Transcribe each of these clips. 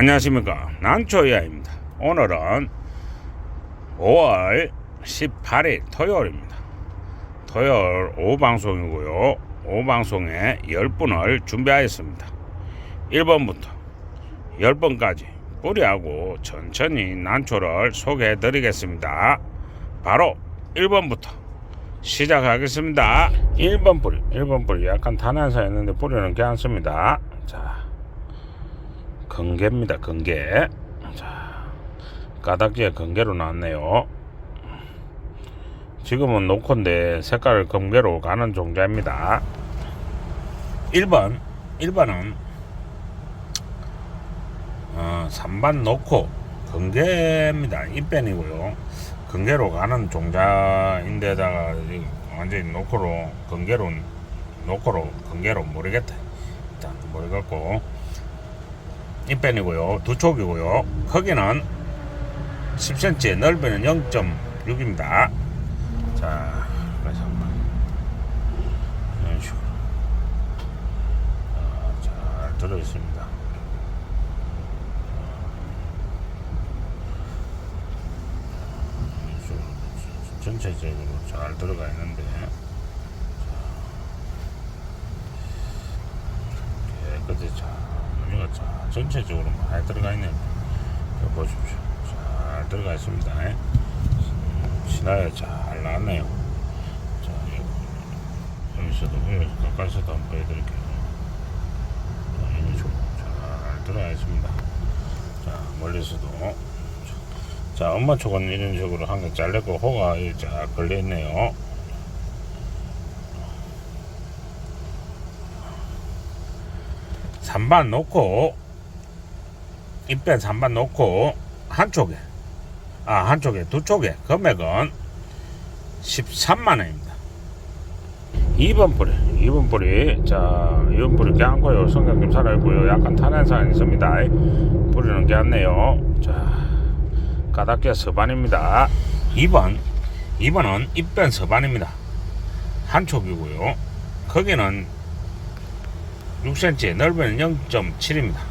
안녕하십니까. 난초이아입니다. 오늘은 5월 18일 토요일입니다. 토요일 오후 방송이고요. 오후 방송에 10분을 준비하였습니다. 1번부터 10번까지 뿌리하고 천천히 난초를 소개해 드리겠습니다. 바로 1번부터 시작하겠습니다. 1번 뿌리 1번 뿌리. 약간 탄한사였는데 뿌리는 괜찮습니다. 자 건개입니다. 건개. 자, 가닥지에 건개로 나왔네요. 지금은 노콘데 색깔을 건개로 가는 종자입니다. 1번, 1번은 어, 3반 놓고 건개입니다. 입변이고요. 건개로 가는 종자인데다가 이 완전히 노코로 건개로 노코로 건개로 모르겠다. 일단 모르겠고 입변이고요. 두 촉이고요. 크기는 10cm, 넓이는 0.6입니다. 자, 그래서 한번 이런 식으로 아, 잘 들어 있습니다. 식으로 전체적으로 잘 들어가 있는데 깨끗이 잘 여기가 자, 전체적으로 많이 들어가 있네요. 보십시오. 잘 들어가 있습니다. 신화에 잘 나왔네요. 자, 여기, 여기서도, 여기 가까이서도 한번 보여드릴게요. 자, 식으로 잘 들어가 있습니다. 자, 멀리서도. 자, 엄마 쪽은 이런 식으로 한 개 잘렸고, 호가 쫙 걸려있네요. 삼반 놓고 입변 3반 놓고 한쪽에 아 한쪽에 두 쪽에 금액은 13만 원입니다. 2번 뿌리 2번 뿌리 자 2번 뿌리 깨안고요. 성격 좀 살아있고요. 약간 탄환사항 있습니다. 뿌리는 깨안네요. 자 가닥게 서반입니다. 2번 2번은 입변 서반입니다. 한쪽이고요. 거기는 6cm, 넓이는 0.7입니다.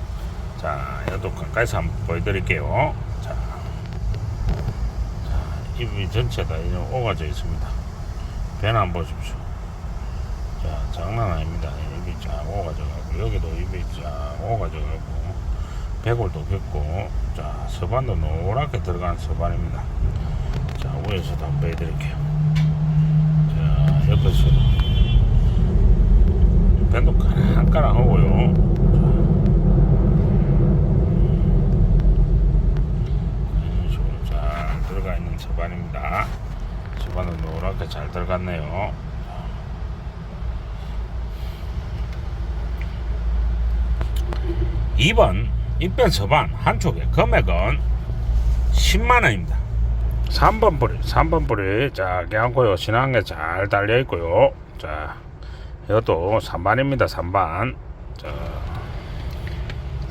자, 이것도 가까이서 한번 보여드릴게요. 자, 자 입이 전체 다 이제 오가져 있습니다. 배는 한번 보십시오. 자, 장난 아닙니다. 입이 쫙 오가져 가고, 여기도 입이 쫙 오가져 가고, 배골도 겹고, 자, 서반도 노랗게 들어간 서반입니다. 자, 위에서도 한번 보여드릴게요. 자, 옆에서도. 밴도 깐깐하고요. 이런 식으로 잘 저반입니다. 저반은 노랗게 잘 들어갔네요. 이번 입변 서반 한쪽에 금액은 10만원입니다. 3번 뿌리, 3번 뿌리, 자, 깨안고요. 신한 게잘 달려있고요. 자, 이것도 3반입니다. 3반. 자,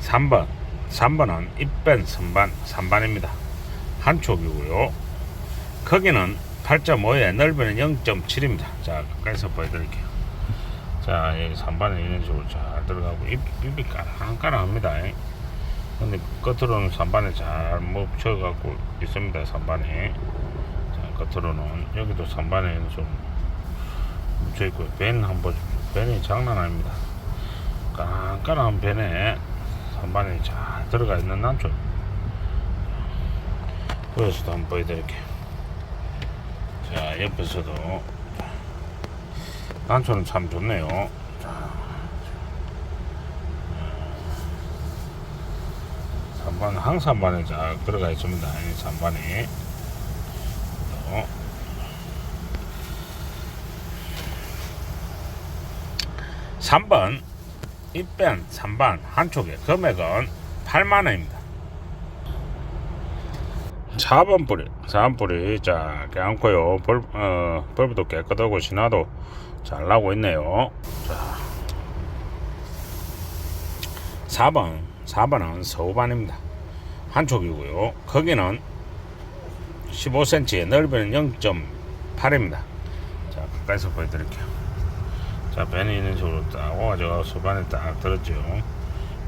3번. 3번은 입변 선반 3반입니다. 한쪽이고요. 크기는 8.5에 넓이는 0.7입니다. 자, 가까이서 보여드릴게요. 자, 여기 3반에 이런 식으로 잘 들어가고 입, 입이 까랑까랑합니다. 근데 끝으로는 3반에 잘 뭉쳐갖고 있습니다. 3반에. 자, 끝으로는 여기도 3반에 좀 뭉쳐 있고 벤 한번. 벤이 장난 아닙니다. 깐깐한 벤에 선반이 잘 들어가 있는 난초. 보여서도 한번 보여드릴게요. 자 옆에서도 난초는 참 좋네요. 자, 선반 항산반에 잘 들어가 있습니다. 이 선반이. 또 3번 입변 3반 한쪽에 금액은 8만원입니다 4번 뿌리 4번 뿌리 자 깨안고요. 벌, 어, 벌브도 깨끗하고 신화도 잘 나고 있네요. 자 4번 4번은 서우반입니다. 한쪽이고요. 거기는 15cm 넓이는 0.8입니다. 자 가까이서 보여드릴게요. 자 배는 있는 식으로 딱 와가지고 서반에 딱 들었죠.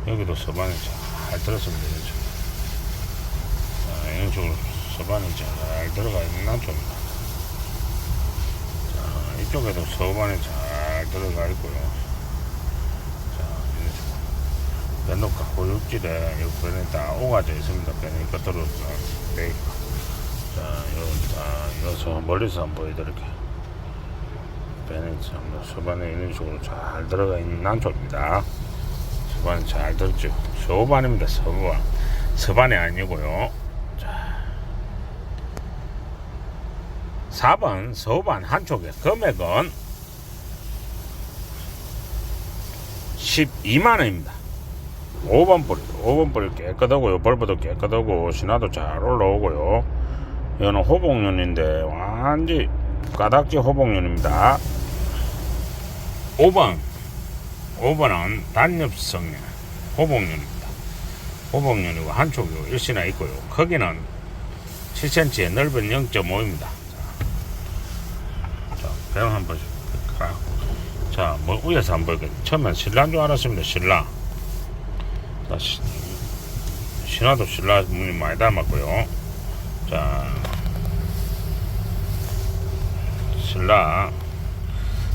여기도 서반에 잘잘 들었습니다. 식으로 서반이 잘 들어가 있는 난초입니다. 자, 이쪽에도 서반이 잘 들어가 있고요. 자. 변독과 고육질에 옆변에 다 오가져 있습니다. 변이 끝으로 돼 있고. 자, 요, 자, 여기서 멀리서 한번 보여드릴게요. 배는 참 서반에 이런 식으로 잘 들어가 있는 난초입니다. 서반 잘 들었죠. 서반입니다. 서반. 서반이 아니고요. 4번 서반 한쪽에 금액은 12만 원입니다. 5번 뿌리, 5번 뿌리 깨끗하고요. 벌브도 깨끗하고 신화도 잘 올라오고요. 이거는 호복륜인데 완전 까닥지 호복륜입니다. 5번 5번은 단엽성의 호복륜입니다. 호복륜이고 한쪽이고 일시나 있고요. 크기는 7cm에 넓은 0.5입니다. 자, 배영 한번 볼까요? 자, 뭐 위에서 한번 볼게요. 처음엔 신라인 줄 알았습니다. 신라. 자, 시, 신화도 신라 문이 많이 닮았고요. 자, 신라.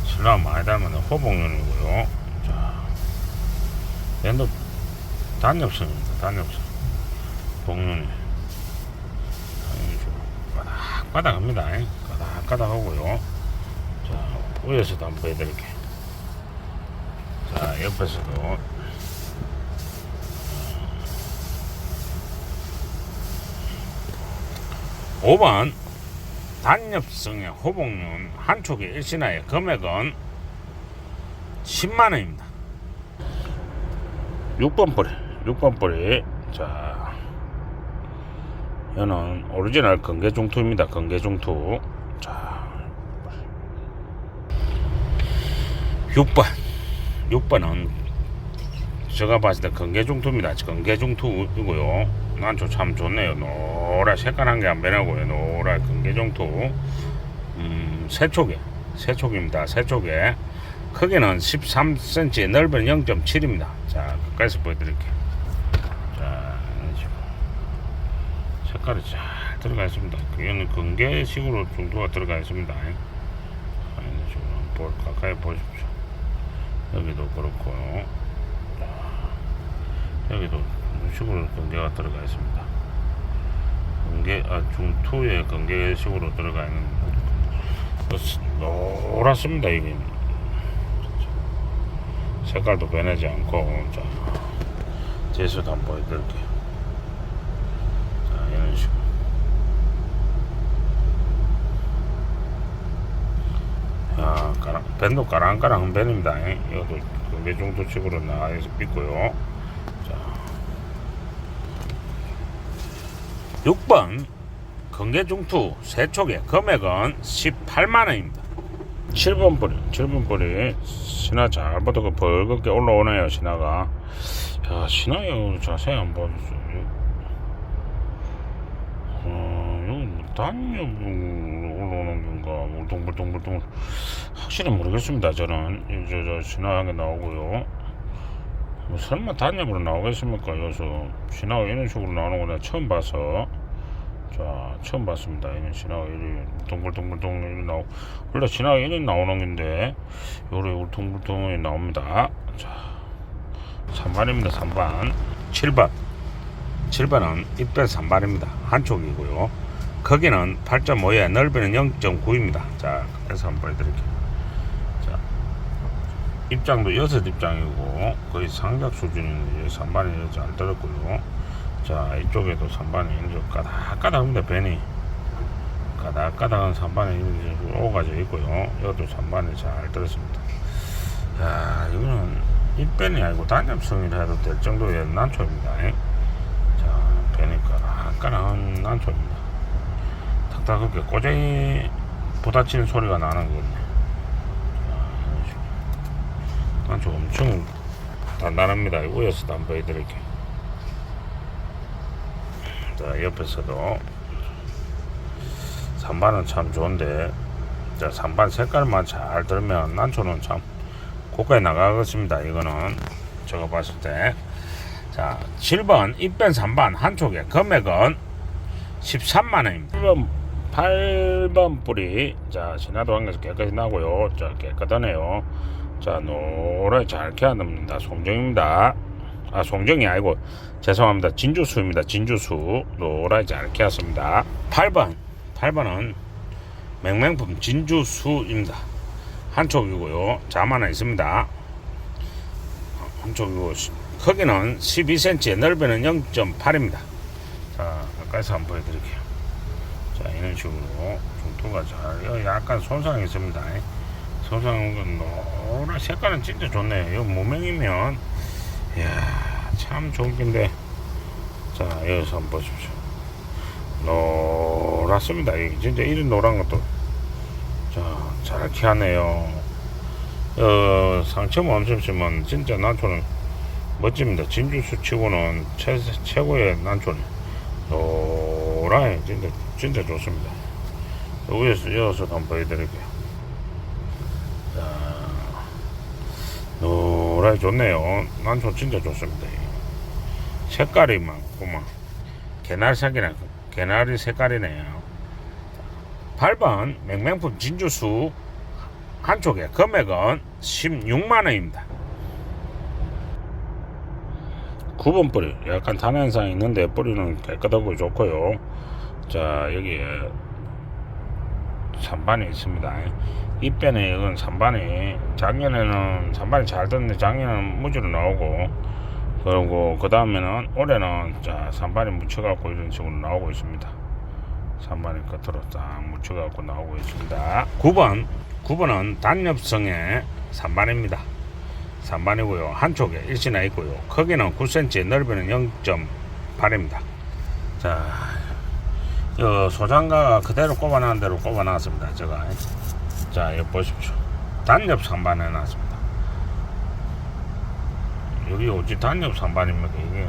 신라 많이 닮은 호복륜이고요. 자, 얘도 단엽성입니다. 단엽성. 복륜이. 까닥까닥합니다. 까닥까닥하고요. 자, 위에서도 한번 보여드릴게요. 자, 옆에서도. 오번 단엽성의 호복륜 한 촉의 일신화의 금액은 10만원입니다. 6번 뿌리, 6번 뿌리. 자, 얘는 오리지널 건개중투입니다. 건개중투. 자, 6번. 6번은 제가 봤을 때 건개중투입니다. 건개중투이고요. 난저 참 좋네요. 노라 색깔한 게안 변하고요. 노라 건개중투. 음, 세촉에. 세촉입니다. 세촉에. 크기는 13cm, 넓이는 0.7입니다. 자, 가까이서 보여드릴게요. 자. 색깔이 잘 들어가 있습니다. 그게는 건개식으로 정도가 들어가 있습니다. 자, 이런 식으로 가까이 보십시오. 여기도 그렇고요. 자, 여기도 식으로 건개가 들어가 있습니다. 건개, 아, 중투에 건개식으로 들어가 있는 어, 노랗습니다, 이게. 색깔도 변하지 않고, 자, 제수도 한번 보여드릴게요. 자, 이런 식으로. 야, 까랑, 밴도 까랑까랑 밴입니다. 이것도 몇 정도 식으로 나와서 삐고요. 자. 6번, 건개중투 세촉의 금액은 18만원입니다. 7번 뿌리, 7번 뿌리. 신화 잘 보다가 벌겋게 올라오네요, 신화가. 야, 신화요, 자세히 한번 봐주세요. 어, 여기 뭐 단엽으 로 올라오는 건가, 울퉁불퉁불퉁. 확실히 모르겠습니다, 저는. 이 저, 저, 신화하게 나오고요. 뭐 설마 단엽으로 나오겠습니까, 여기서. 신화가 이런 식으로 나오는 거 내가 처음 봐서. 자, 처음 봤습니다. 이런 신화가 이리 울퉁불퉁불퉁 이리 나오고. 원래 신화가 이리 나오는 건데, 요래 울퉁불퉁이 나옵니다. 자, 3반입니다, 3반. 7번. 7번은 입변 3반입니다. 한쪽이고요. 크기는 8.5에 넓이는 0.9입니다. 자, 그래서 한번 보여드릴게요. 자, 입장도 6 입장이고 거의 상작 수준인데 3반이 잘 들었고요. 자, 이쪽에도 3반이 이제 까닥까닥합니다. 벤이 까닥까닥한 3반이 이제 오가져 있고요. 여기도 3반이 잘 들었습니다. 야, 이거는 입변이 아니고 단엽성이라 해도 될 정도의 난초입니다. 자, 뵈니까 아까랑 난초입니다. 탁탁하게 꼬쟁이 부딪히는 소리가 나는 식으로. 난초 엄청 단단합니다. 위에서도 한번 보여드릴게요. 자, 옆에서도 3반은 참 좋은데, 자, 3반 색깔만 잘 들면 난초는 참 고가에 나가겠습니다. 이거는 제가 봤을 때. 자, 7번 입변 3반 한쪽에 금액은 13만원입니다. 8번, 8번 뿌리. 자, 신화도 한개서 깨끗이 나고요. 자, 깨끗하네요. 자, 노래 잘 캐야됩니다. 송정입니다. 아, 송정이 아니고, 죄송합니다. 진주수입니다. 진주수. 노래 잘 캐었습니다. 8번. 8번은 맹맹품 진주수입니다. 한쪽이고요. 잠 하나 있습니다. 한쪽이고, 크기는 12cm, 넓이는 0.8입니다. 자, 가까이서 한번 보여드릴게요. 자, 이런 식으로 중투가 잘, 약간 손상이 있습니다. 손상한 건 노란 색깔은 진짜 좋네요. 이거 무명이면, 이야, 참 좋은 긴데. 자, 여기서 한번 보십시오. 노랗습니다. 진짜 이런 노란 것도. 자, 잘 키하네요. 어, 상처만 없으면 진짜 난초는 멋집니다. 진주수 치고는 최, 최고의 난초네. 노라해. 진짜, 진짜 좋습니다. 위에서, 이어서 한번 보여드릴게요. 자, 노라해 좋네요. 난초 진짜 좋습니다. 색깔이 많구만. 개나리색이네. 개나리 색깔이네요. 8번 맹맹품 진주수 한쪽에 금액은 16만원입니다. 9번 뿌리 약간 탄 현상이 있는데 뿌리는 깨끗하고 좋고요. 자 여기에 산반이 있습니다. 이변에 이건 산반이 작년에는 산반이 잘 됐는데 작년에는 무지로 나오고 그리고 그 다음에는 올해는 자 산반이 묻혀갖고 이런 식으로 나오고 있습니다. 산반이 끝으로 딱 묻혀갖고 나오고 있습니다. 9번 9번은 단엽성의 산반입니다 3반이고요. 한쪽에 일시나 있고요. 크기는 9cm, 넓이는 0.8입니다. 자, 이 소장가가 그대로 꼽아놓은 대로 꼽아놨습니다. 제가. 자, 여기 보십시오. 단엽 3반 해놨습니다. 여기 어찌 단엽 3반입니까? 이게,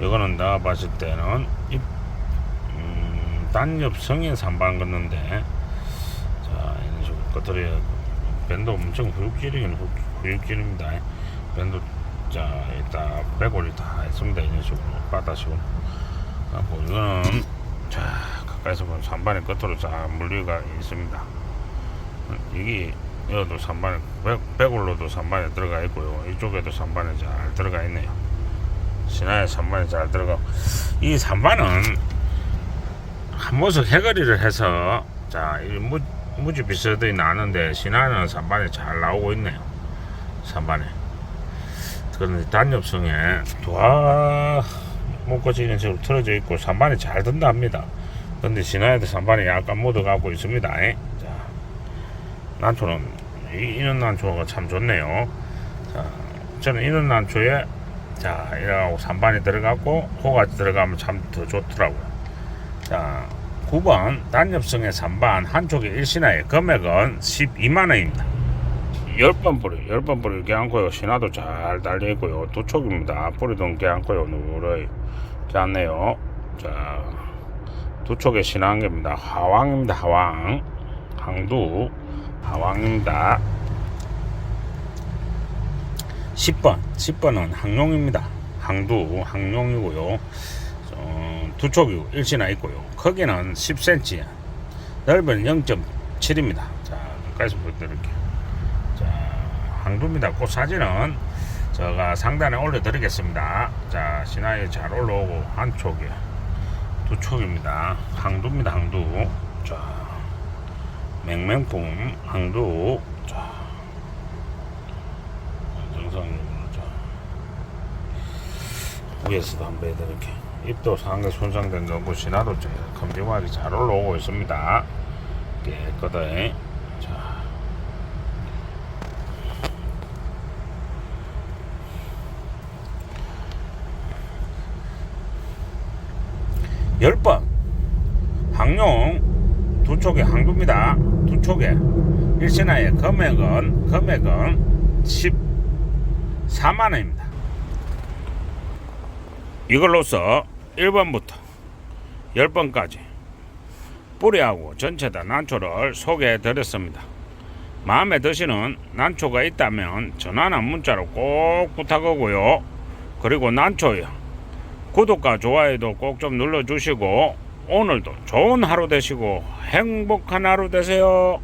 이거는 내가 봤을 때는, 이, 음, 단엽 성인 3반 걷는데, 자, 이런 식으로 겉들이 밴드 엄청 후육질이긴 후 육질입니다. 밴드 자 이따 백골이 다 했습니다. 이런 식으로 바다식으로. 하고 이거는 자 가까이서 보면 산반의 끝으로 자 물리가 있습니다. 여기 여기도 산반에 백, 백골로도 산반에 들어가 있고요. 이쪽에도 산반에 잘 들어가 있네요. 신화에 산반에 잘 들어가. 이 산반은 한 모습 해거리를 해서 자이 무 무지 비슷하게 나는데 신화는 산반에 잘 나오고 있네요. 산반에. 그런데 단엽성에 도화 이런 식으로 틀어져 있고 산반이 잘 든다 합니다. 근데 신화에도 산반이 약간 묻어가고 있습니다. 에? 자, 난초는 이, 이런 난초가 참 좋네요. 자, 저는 이런 난초에 자 이러고 산반이 들어갔고 호가 들어가면 참 더 좋더라고요. 자, 9번 단엽성의 3반 한쪽에 일신화의 금액은 12만원입니다 10번 뿌리 10번 뿌리 깨안고요. 신화도 잘 달려있고요. 두 촉입니다. 뿌리도 깨안고요. 누르이 깨안네요? 자 두 촉에 신화 한 개입니다. 하왕입니다 하왕. 항두 하왕입니다. 10번 10번은 항룡입니다. 항두 항룡이고요. 어, 두 촉이고 일신화 있고요. 크기는 10cm, 넓이는 0.7입니다. 자, 가까이서 보여드릴게요. 황두입니다. 꽃 그 사진은 제가 상단에 올려드리겠습니다. 자, 신화에 잘 올라오고 한쪽에 두 촉입니다. 항두입니다. 항두. 자, 맹맹품 항두. 자, 정상적으로 자, 위에서도 한번 해드릴게 입도 상당히 손상된 거고 신화도 검지막이 잘 올라오고 있습니다. 깨끗하게. 10번 항룡 두 촉의 항두입니다. 두 촉의 일신화의 금액은 금액은 14만 원입니다. 이걸로써 1번부터 10번까지 뿌리하고 전체 다 난초를 소개해 드렸습니다. 마음에 드시는 난초가 있다면 전화나 문자로 꼭 부탁하고요. 그리고 난초요. 구독과 좋아요도 꼭 좀 눌러주시고 오늘도 좋은 하루 되시고 행복한 하루 되세요.